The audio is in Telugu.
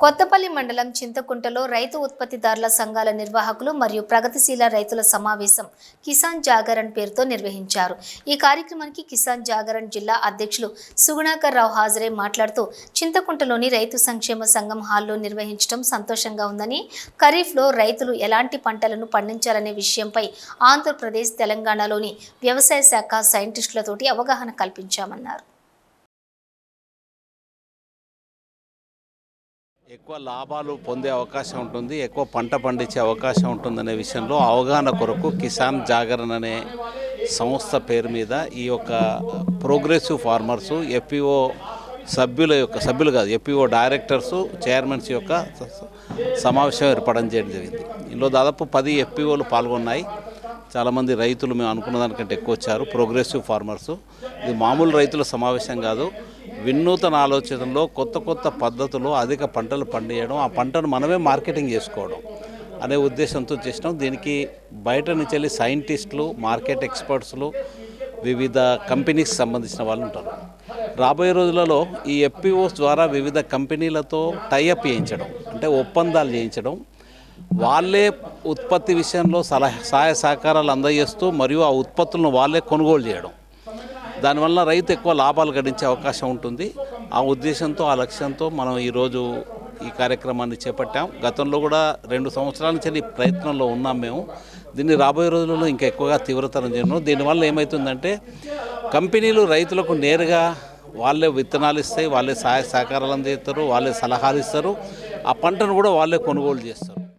కొత్తపల్లి మండలం చింతకుంటలో రైతు ఉత్పత్తిదారుల సంఘాల నిర్వాహకులు మరియు ప్రగతిశీల రైతుల సమావేశం కిసాన్ జాగరణ్ పేరుతో నిర్వహించారు. ఈ కార్యక్రమానికి కిసాన్ జాగరణ్ జిల్లా అధ్యక్షులు సుగుణాకర్ రావు హాజరై మాట్లాడుతూ చింతకుంటలోని రైతు సంక్షేమ సంఘం హాల్లో నిర్వహించడం సంతోషంగా ఉందని ఖరీఫ్లో రైతులు ఎలాంటి పంటలను పండించాలనే విషయంపై ఆంధ్రప్రదేశ్ తెలంగాణలోని వ్యవసాయ శాఖ సైంటిస్టులతోటి అవగాహన కల్పించామన్నారు. ఎక్కువ లాభాలు పొందే అవకాశం ఉంటుంది ఎక్కువ పంట పండించే అవకాశం ఉంటుందనే విషయంలో అవగాహన కొరకు కిసాన్ జాగరణ అనే సంస్థ పేరు మీద ఈ యొక్క ప్రోగ్రెసివ్ ఫార్మర్స్ ఎఫ్పిఓ సభ్యుల యొక్క సభ్యులు కాదు ఎఫ్పిఓ డైరెక్టర్స్ చైర్మన్స్ యొక్క సమావేశం ఏర్పడడం చేయడం జరిగింది. ఇందులో దాదాపు పది ఎఫ్పిఓలు పాల్గొన్నాయి. చాలామంది రైతులు మేము అనుకున్న దానికంటే ఎక్కువ వచ్చారు. ప్రోగ్రెసివ్ ఫార్మర్స్ ఇది మామూలు రైతుల సమావేశం కాదు. వినూతన ఆలోచనలో కొత్త కొత్త పద్ధతులు అధిక పంటలు పండియడం ఆ పంటను మనమే మార్కెటింగ్ చేసుకోవడం అనే ఉద్దేశంతో చేసినాం. దీనికి బయట నుంచి వెళ్ళి సైంటిస్టులు మార్కెట్ ఎక్స్పర్ట్స్లు వివిధ కంపెనీకి సంబంధించిన వాళ్ళు ఉంటారు. రాబోయే రోజులలో ఈ ఎఫ్పిఓస్ ద్వారా వివిధ కంపెనీలతో టైఅప్ చేయించడం అంటే ఒప్పందాలు చేయించడం వాళ్ళే ఉత్పత్తి విషయంలో సలహా సహాయ సహకారాలు అందజేస్తూ మరియు ఆ ఉత్పత్తులను వాళ్ళే కొనుగోలు చేయడం. దానివల్ల రైతు ఎక్కువ లాభాలు గడించే అవకాశం ఉంటుంది. ఆ ఉద్దేశంతో ఆ లక్ష్యంతో మనం ఈరోజు ఈ కార్యక్రమాన్ని చేపట్టాం. గతంలో కూడా రెండు సంవత్సరాల నుంచి ఈ ప్రయత్నంలో ఉన్నాం మేము. దీన్ని రాబోయే రోజులలో ఇంకా ఎక్కువగా తీవ్రతరం చేయడం దీనివల్ల ఏమవుతుందంటే కంపెనీలు రైతులకు నేరుగా వాళ్ళే విత్తనాలు ఇస్తాయి వాళ్ళే సహాయ సహకారాలు అందిస్తారు వాళ్ళే సలహాలు ఇస్తారు. ఆ పంటను కూడా వాళ్ళే కొనుగోలు చేస్తారు.